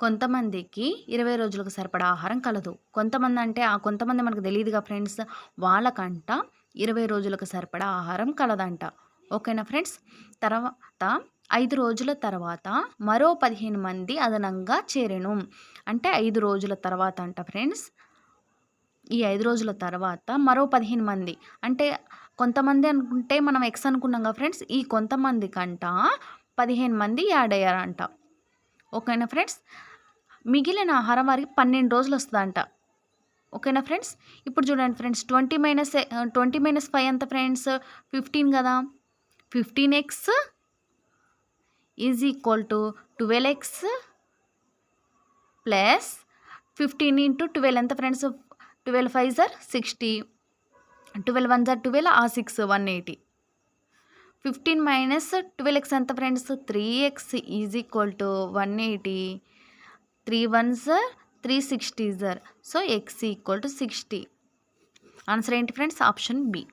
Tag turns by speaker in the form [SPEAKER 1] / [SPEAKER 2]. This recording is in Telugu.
[SPEAKER 1] కొంతమందికి ఇరవై రోజులకు సరిపడా ఆహారం కలదు. కొంతమంది అంటే ఆ కొంతమంది మనకు తెలియదుగా ఫ్రెండ్స్ వాళ్ళకంట ఇరవై రోజులకు సరిపడా ఆహారం కలదంట. ఓకేనా ఫ్రెండ్స్? తర్వాత ఐదు రోజుల తర్వాత మరో పదిహేను మంది అదనంగా చేరెను. అంటే ఐదు రోజుల తర్వాత అంట ఫ్రెండ్స్. ఈ ఐదు రోజుల తర్వాత మరో పదిహేను మంది. అంటే కొంతమంది అనుకుంటే మనం ఎక్స్ అనుకున్నాం కదా ఫ్రెండ్స్ ఈ కొంతమంది కంట పదిహేను మంది యాడ్ అయ్యారంట. ఓకేనా ఫ్రెండ్స్? మిగిలిన ఆహారం వారికి పన్నెండు రోజులు వస్తుందంట ఓకేనా ఫ్రెండ్స్? ఇప్పుడు చూడండి friends twenty minus twenty minus five ఎంత ఫ్రెండ్స్? ఫిఫ్టీన్ కదా. Fifteen x is equal to twelve x plus fifteen into twelve ఎంత friends? Twelve five are sixty. Twelve one are twelve ah six one eighty. Fifteen minus twelve x ఎంత friends? Three x is equal to one eighty. Three one three sixty sir. So x equal to sixty. Answer ఏంటి ఫ్రెండ్స్? Option B.